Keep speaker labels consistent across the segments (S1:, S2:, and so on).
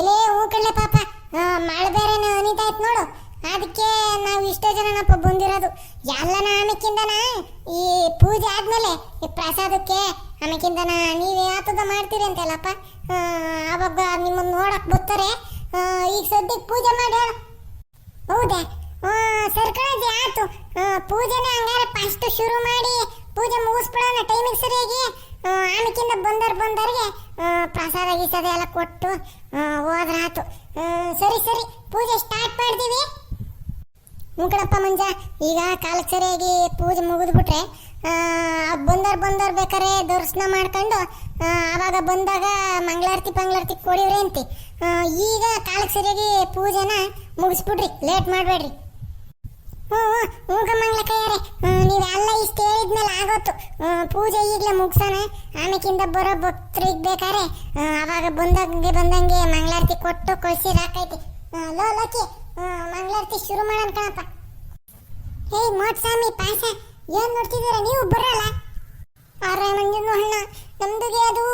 S1: ಎಲೆ ಹೂ ಕಳ್ಳೆ ಪಾಪ ಮಾಡ್ಬೇರೆ ಅನಿತಾಯ್ತು ನೋಡು. ಅದಕ್ಕೆ ನಾವು ಇಷ್ಟೇ ಜನನಪ್ಪ ಬಂದಿರೋದು. ಎಲ್ಲನ ಆಮೇಕಿಂದನ? ಈ ಪೂಜೆ ಆದ್ಮೇಲೆ, ಈ ಪ್ರಸಾದಕ್ಕೆ ಆಮೇಕಿಂದನ ನೀವೇ ಆತದ ಮಾಡ್ತೀರಿ ಅಂತಲ್ಲಪ್ಪ ಅವಾಗ ನಿಮ್ಮನ್ನು ನೋಡಕ್ ಬರ್ತಾರೆ. ಈಗ ಸದ್ಯಕ್ಕೆ ಪೂಜೆ ಮಾಡಿ ಹೇಳು. ಹೌದಾ? ಸರ್ಕಳಜಿ ಆಯ್ತು ಪೂಜೆನ ಹಂಗಾರೆ ಫಸ್ಟ್ ಶುರು ಮಾಡಿ ಪೂಜೆ ಮುಗಿಸ್ಬಿಡೋಣ ಟೈಮಿಗೆ ಸರಿಯಾಗಿ. ಆಮೇಕಿಂದ ಬಂದರ್ ಬಂದರಿಗೆ ಪ್ರಸಾದ ಗೀಸದ ಎಲ್ಲ ಕೊಟ್ಟು ಆ, ಹೋದ್ರ ಆತು. ಸರಿ ಸರಿ ಪೂಜೆ ಸ್ಟಾರ್ಟ್ ಮಾಡ್ತೀವಿ. ಹ್ಞೂ ಕಣಪ್ಪ ಮಂಜ ಈಗ ಕಾಲಕ್ಕೆ ಸರಿಯಾಗಿ ಪೂಜೆ ಮುಗಿದ್ಬಿಟ್ರೆ ಬಂದರ್ ಬಂದರ್ ಬೇಕಾರೆ ದರ್ಶನ ಮಾಡ್ಕೊಂಡು ಆವಾಗ ಬಂದಾಗ ಮಂಗಳಾರತಿ ಪಂಗಳಾರತಿ ಕೊಡಿವ್ರಿ ಅಂತಿ ಈಗ ಕಾಲಕ್ಕೆ ಸರಿಯಾಗಿ ಪೂಜೆನ ಮುಗಿಸ್ಬಿಡ್ರಿ ಲೇಟ್ ಮಾಡಬೇಡ್ರಿ. ಹ್ಞೂ ಕೈಯಾರೆ ನೀವೆಲ್ಲ ಇಷ್ಟು ಹೇಳಿದ್ಮೇಲೆ ಆಗೋತು. ಪೂಜೆ ಈಗಲೇ ಮುಗ್ಸೋಣ. ಆಮೇಕಿಂದ ಬರೋ ಭಕ್ತರಿಗೆ ಬೇಕಾರೆ ಅವಾಗ ಬಂದಂಗೆ ಬಂದಂಗೆ ಮಂಗಳಾರತಿ ಕೊಟ್ಟು ಕಳ್ಸಿರ ಹಾಕೈತಿ ಲೋ, ಲೋಕಿ ಮಂಗಳಾರತಿ ಶುರು ಮಾಡೋಣ ಕಣಪ್ಪ. ಹೇ ಮೋಟ್ಸ್ವಾಮಿ ಪಾಸ ಏನ್ ನೋಡ್ತಿದ್ದೀರಾ? ನೀವು ಬರಲ್ಲ. ಅರೆ ಮಂಜುನು ಹಣ್ಣ ನಮ್ದುಗೆ ಅದು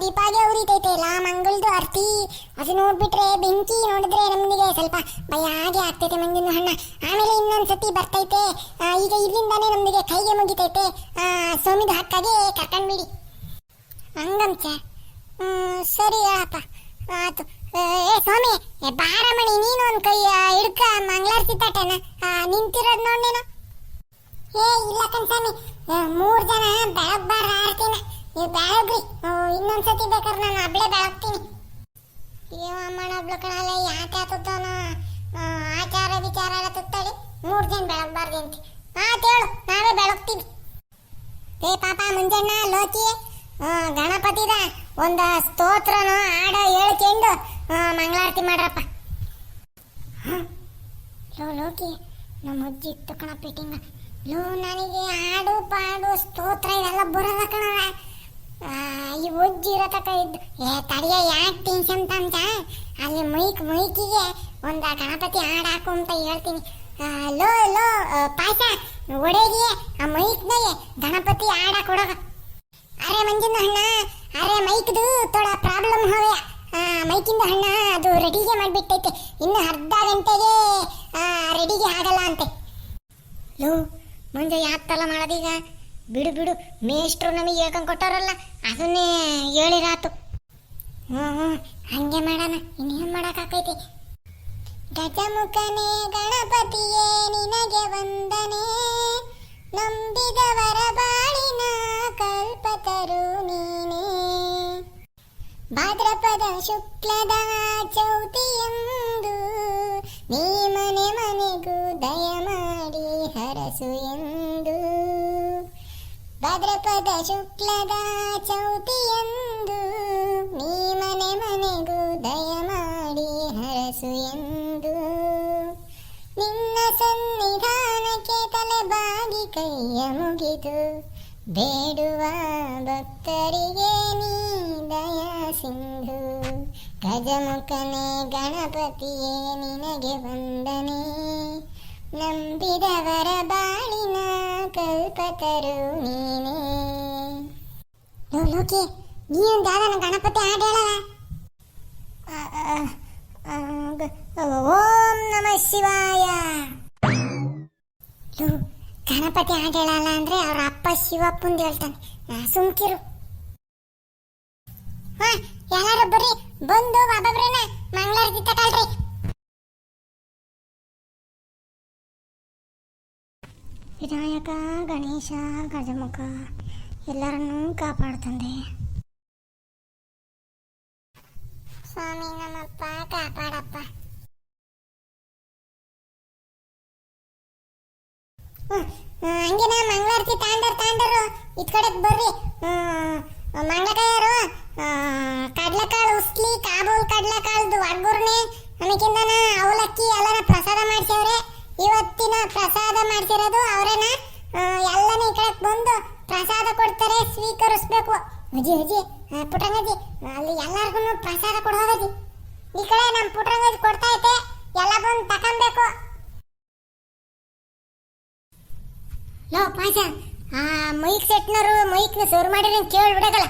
S1: ದೀಪಾಗೆ ಉರಿತೈತೆ ಇಲ್ಲ ಮಂಗಳದು ಆರ್ತಿ. ಅದು ನೋಡ್ಬಿಟ್ರೆ ಬೆಂಕಿ ನೋಡಿದ್ರೆ ನಮ್ದಿಗೆ ಸ್ವಲ್ಪ ಭಯ ಹಾಗೆ ಆಗ್ತೈತೆ ಮಂಜುನು ಹಣ್ಣ ಆಮೇಲೆ ಇನ್ನೊಂದ್ ಸತಿ ಬರ್ತೈತೆ ಈಗ ಇಲ್ಲಿಂದಾನೇ ನಮ್ದಿಗೆ ಕೈಗೆ ಮುಗಿತೈತೆ. ಆ, ಸೋಮಿದ ಹಕ್ಕಾಗೆ ಕರ್ಕೊಂಡ್ಬಿಡಿ ಹಂಗಂಚ ಸರಿ ಹೇಳಪ್ಪ. ಆತು ಏ ಸ್ವಾಮಿ ಬಾರಮಣಿ ನೀನು ಒಂದು ಕೈ ಹಿಡ್ಕ ಮಂಗಳಾರತಿ ತಟ್ಟೆನ. ನಿಂತಿರೋದು ನೋಡ್ ಏ ಇಲ್ಲ ಕಣ್ಸ್ವಾಮಿ ಏ, ಮೂರ್ ಜನ ಬೆಳಗ್ ಬಾರ ಆರ್ತಿನ. ನೀವು ಬೆಳಗ್ರಿ. ಇನ್ನೊಂದ್ಸತಿ ಬೇಕಾದ್ರೆ ನಾನು ಅಬ್ಳೆ ಬೆಳಗ್ತೀನಿ. ಏವ ಅಮ್ಮನ ಒಬ್ಳು ಕಣಲ್ಲ ಆಚಾರ ವಿಚಾರ ಎಲ್ಲ ತುತ್ತಳಿ. ಮೂರ್ ಜನ ಬೆಳಗ್ಬಾರ್ದು ಅಂತ. ಹೇಳು ನಾವೇ ಬೆಳಗ್ತೀವಿ. ಏ ಪಾಪ ಮುಂಜಾನ ಲೋಕಿ ಗಣಪತಿದ ಒಂದ ಸ್ತೋತ್ರನ ಹಾಡ ಹೇಳ್ಕೊಂಡು ಮಂಗಳಾರತಿ ಮಾಡ್ರಪ್ಪ. ಹ? ಲೋ ಲೋಕಿ ನಮ್ಮ ಅಜ್ಜಿ ಇತ್ತು ಕಣ ಪೀಟಿಂಗ ಲೋ, ನನಗೆ ಹಾಡು, ಪಾಡು, ಸ್ತೋತ್ರ ಇದೆಲ್ಲ ಬರಲ್ಲ ಕಣವ ಈ ಒಜ್ಜಿ ಇರೋ ತಕ ಇದ್ದು ಏ, ತಡಿಯ, ಯಾಕೆ ಟೆನ್ಷನ್ ತಂತ ಅಲ್ಲಿ ಮೈಕ್, ಮೈಕಿಗೆ ಒಂದು ಗಣಪತಿ ಹಾಡು ಹಾಕು ಅಂತ ಹೇಳ್ತೀನಿ. ಲೋ ಲೋ ಪಾಯ್ಸ ಒಡೆಗೆ, ಆ ಮೈಕ್ನಾಗೆ ಗಣಪತಿ ಹಾಡ ಕೊಡೋಗ ಅರೆ ಮಂಜಿನ ಅಣ್ಣ, ಅರೆ ಮೈಕ್ದು ತೋಡ ಪ್ರಾಬ್ಲಮ್ ಹೋವೆ ಮೈಕಿಂದ ಹಣ್ಣ ಅದು ರೆಡಿಗೆ ಮಾಡಿಬಿಟ್ಟೈತೆ. ಇನ್ನು ಅರ್ಧ ಗಂಟೆಗೆ ರೆಡಿಗೆ ಆಗಲ್ಲ ಅಂತೆ. ಲೋ ಮಂಜ ಯಾತಲ್ಲ ಮಾಡೋದೀಗ ಬಿಡು ಬಿಡು. ಮೇಷ್ಟ್ರು ನಮಗೆ ಹೇಳ್ಕೊಂಡು ಕೊಟ್ಟಾರಲ್ಲ ಅದನ್ನೇ ಹೇಳಿರಾತು. ಹ್ಞೂ ಹ್ಞೂ ಹಂಗೆ ಮಾಡೋಣ. ಇನ್ನೇನು ಮಾಡೋಕ್ಕಾಕೈತಿ ಗಜಮುಖನೇ, ಗಣಪತಿಯೇ, ನಿನಗೆ ವಂದನೆ. ನಂಬಿದವರ ಬಾಳಿನ ಕಲ್ಪತರು ನೀನೇ. ಭಾದ್ರಪದ ಶುಕ್ಲದ ಚೌತಿಯಂದು ನೀ ಮನೆ ಮನೆಗೂ ದಯ ಮಾಡಿ ಹರಸು ಎಂದು. ಭದ್ರಪದ ಶುಕ್ಲದ ಚೌತಿಯಂದು ನೀ ಮನೆ ಮನೆಗೂ ದಯ ಮಾಡಿ ಹರಸು ಎಂದು. ನಿನ್ನ ಸನ್ನಿಧಾನಕ್ಕೆ ತಲೆ ಬಾಗಿ ಕೈಯ ಮುಗಿದು ಬೇಡುವ ಭಕ್ತರಿಗೆ ನೀ ದಯ ಸಿಂಧು. ಗಜಮುಖನೇ ಗಣಪತಿಯೇ, ನಿನಗೆ ವಂದನೆ. ನಂಬಿದವರ ಬಾಳಿನ ಕಲ್ಪತರು ನೀನೇ. ಲೋಕಿ ನೀ ಒಂದು ಗಣಪತಿ ಹಾಡು ಓಂ ನಮ ಶಿವಾಯ. ಗಣಪತಿ ಹಾಡು ಅಂದ್ರೆ ಅವ್ರ ಅಪ್ಪ ಶಿವಪ್ಪಂದು ಹೇಳ್ತಾನೆ. ಸುಮ್ಕಿರು. ಹಾ ಎಲ್ಲಾರು ಬರ್ರಿ. ಬಂದು ಒಬ್ಬೊಬ್ರನ್ನ ಮಂಗಳಾರತಿ ತಗೊಳ್ರಿ ವಿನಾಯಕ, ಗಣೇಶ, ಗಜಮುಖ, ಎಲ್ಲರನ್ನೂ ಕಾಪಾಡ್ತಂದೆ. ಸ್ವಾಮಿ ನಮ್ಮಪ್ಪ, ಕಾಪಾಡಪ್ಪ. ಹಂಗೇನ ಮಂಗಳಾರತಿ ತಾಂಡರ್ ತಾಂಡರು. ಇದ್ ಕಡೆಗ್ ಬರ್ರಿ. ಮಂಗಳಕಾಯರು ಕಡ್ಲಕಾಳು ಉಸ್ಲಿ ಕಾಬೂಲ್ ಕಡ್ಲಕಾಳ್ದು ಒಡ್ಗುರ್ನೆ ಆಮೇಕಿಂದನ ಅವಲಕ್ಕಿ ಎಲ್ಲನ ಪ್ರಸಾದ ಮಾಡ್ಸವ್ರೆ. ಇವತ್ತಿನ ಪ್ರಸಾದ ಮಾಡ್ಸಿರೋದು ಅವರೇನ ಎಲ್ಲನ ಈ ಕಡೆ ಬಂದು ಪ್ರಸಾದ ಕೊಡ್ತಾರೆ ಸ್ವೀಕರಿಸ್ಬೇಕು. ಅಜ್ಜಿ ಅಜ್ಜಿ ಆ, ಪುಟ್ಟಂಗಜ್ಜಿ ಅಲ್ಲಿ ಎಲ್ಲಾರ್ಗು ಪ್ರಸಾದ ಕೊಡೋದಜ್ಜಿ ಈ ಕಡೆ ನಮ್ಮ ಪುಟ್ಟಂಗಜ್ಜಿ ಕೊಡ್ತಾ ಐತೆ. ಎಲ್ಲ ಬಂದು ತಕೊಂಬೇಕು. ಲೋ ಪಾಜ ಆ ಮೈಕ್ ಸೆಟ್ನರು ಮೈಕ್ನ ಸುರು ಮಾಡಿರಿ ಕೇಳಿ ಬಿಡಗಲ್ಲ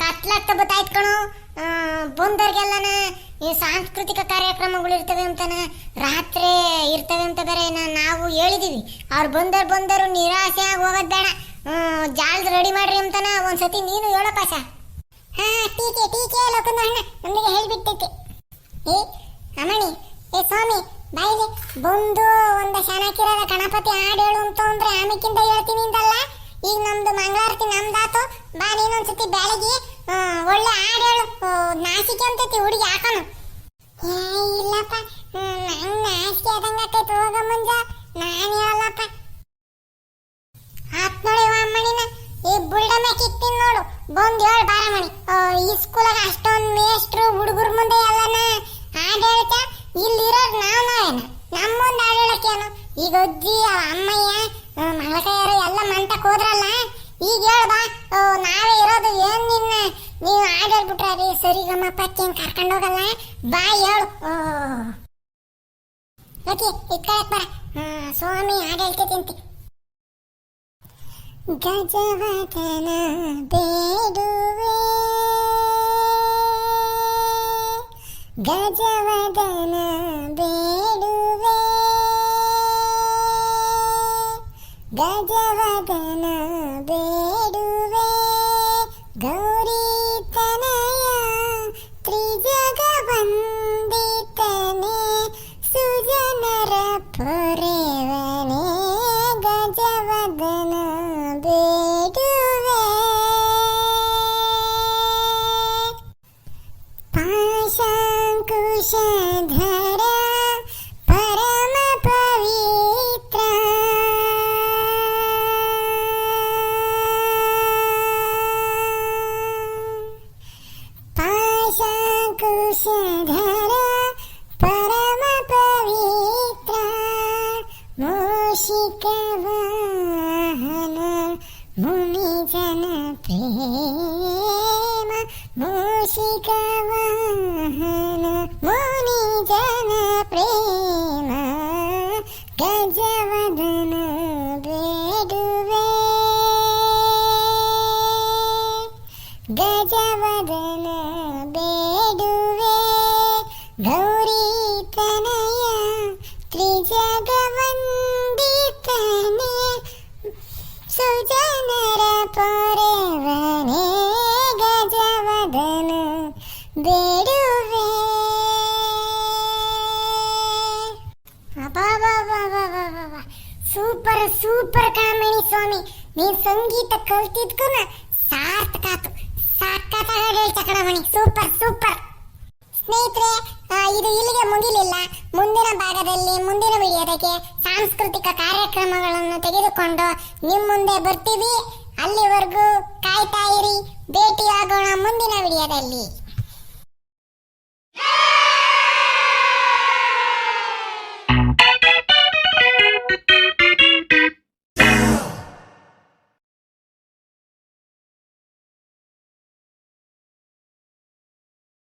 S1: ಕತ್ಲಾಗ್ತಾ ಬತ್ತಾಯ್ತು ಕಣೋ. ಬಂದವ್ರಿಗೆಲ್ಲನ ಈ ಸಾಂಸ್ಕೃತಿಕ ಕಾರ್ಯಕ್ರಮಗಳು ಇರ್ತವೆ ಅಂತಾನ, ರಾತ್ರಿ ಇರ್ತವೆ ಅಂತ ಬೇರೆ ನಾವು ಹೇಳಿದೀವಿ. ಅವ್ರು ಬಂದರು ಬಂದರು ನಿರಾಸೆ ಆಗಿ ಹೋಗೋದು ಬೇಡ. ಜಾಲ್ದ್ ರೆಡಿ ಮಾಡ್ರಿ ಅಂತಾನ ಒಂದ್ಸತಿ ನೀನು ಹೇಳೋ ಪಾಸ ಹಾ, ಟೀಕೆ ಟೀಕೆ ಲೋಕನ ಅಣ್ಣ ನಮಗೆ ಹೇಳ್ಬಿಟ್ಟೈತೆ. ಏ, ಅಮ್ಮಣಿ, ಏ, ಸ್ವಾಮಿ ಬಾಯಿಲೆ, ಬಂದು ಒಂದು ಶನಕಿರದ ಗಣಪತಿ ಹಾಡು ಹೇಳು ಅಂತ ಅಂದ್ರೆ ಆಮೇಕಿಂದ ಹೇಳ್ತೀನಿ ಅಂತಲ್ಲ ಈಗ ನಮ್ದು ಮಂಗಳಾರತಿ ನಮ್ದಾತು. ಬಾ ನೀನೊಂದ್ಸತಿ ಬೆಳಗ್ಗೆ ಒಳ್ಳೆ ಹಾಡು ಹೇಳು. ನಾಸಿಕೆ ಅಂತೈತಿ, ಹುಡುಗಿ ಹಾಕೋನು. ಏ, ಇಲ್ಲಪ್ಪ. ನಂಗೆ ನಾಸಿಕೆ ಆದಂಗೆ ಆಕೈತಿ, ಹೋಗ ಮುಂಜ. ನಾನು ಹೇಳಲ್ಲಪ್ಪ. ಆತ್ ನೋಡಿ ಅಮ್ಮಣಿನ ಈ ಬುಲ್ಡಮೆ ಕಿತ್ತಿನ್ ನೋಡು. ಬಂದ್ ಹೇಳ್ ಬಾರಮಣಿ ಈ ಸ್ಕೂಲಾಗ ಅಷ್ಟೊಂದು ಮೇಸ್ಟ್ರು ಹುಡುಗರ ಮುಂದೆ ಎಲ್ಲನ ಹಾಡ್ ನಾವ್ ನಾವೇನ? ನಮ್ಮ ಮುಂದೆ ಹಾಡ್ ಹೇಳಕ್ಕೇನು ಈಗ ಅಜ್ಜಿ ಅಮ್ಮಯ್ಯ ಮಳಕಯ್ಯರು ಎಲ್ಲ ಮಂಟಕ್ಕೆ ಹೋದ್ರಲ್ಲ? ಈಗ ಹೇಳ್ಬಾ ನಾವೇ ಇರೋದು ಏನ್ ನಿನ್ನ? ನೀವು ಆಡೇಳ್ಬಿಟ್ರಿ ರೀ ಸರಿ ಗಮ್ಮ ಪಕ್ಕೇನ್ ಕರ್ಕೊಂಡು ಹೋಗಲ್ಲ? ಬಾ, ಹೇಳು. ಓಕೆ ಇಟ್ಕೊಳಕ್ ಬರ ಸ್ವಾಮಿ ಆಡಳಿತ ತಿಂತಿ. ಗಜವತನ ಬೇಡುವೆ. ಗಜವದನ ಬೇಡುವೆ. ಗಜವದನ ಬೇಡುವೆ. ಗೌರಿ ತನಯ ತ್ರಿಜಗ ವಂದಿತನೆ ಸುಜನರ ಪೊರೆವನೆ ಮೂಷಿಕ ವಾಹನ ಮುನಿಜನ ಪ್ರೇಮ ಮೂಷಿಕ ವಾಹನ ಮುನಿಜನ ಪ್ರೇಮ ಗಜವದನ ಬೇಡುವೆ ಗಜವದನ ಕಲ್ತಿದ್ಕುನ ಸಾರ್ಥಕಾತು ಸಾರ್ಥಕ ಹೇಳಿ ಚಕ್ರಮಣಿ ಸೂಪರ್ ಸೂಪರ್. ಸ್ನೇಹಿತರೆ ಇದು ಇಲ್ಲಿಗೆ ಮುಗಿಲಿಲ್ಲ. ಮುಂದಿನ ಭಾಗದಲ್ಲಿ, ಮುಂದಿನ ವಿಡಿಯೋದಕ್ಕೆ ಸಾಂಸ್ಕೃತಿಕ ಕಾರ್ಯಕ್ರಮಗಳನ್ನು ತೆಗೆದುಕೊಂಡು ನಿಮ್ಮ ಮುಂದೆ ಬರ್ತೀವಿ. ಅಲ್ಲಿವರೆಗೂ ಕಾಯ್ತಾ ಇರಿ. ಭೇಟಿಯಾಗೋಣ ಮುಂದಿನ ವಿಡಿಯೋದಲ್ಲಿ.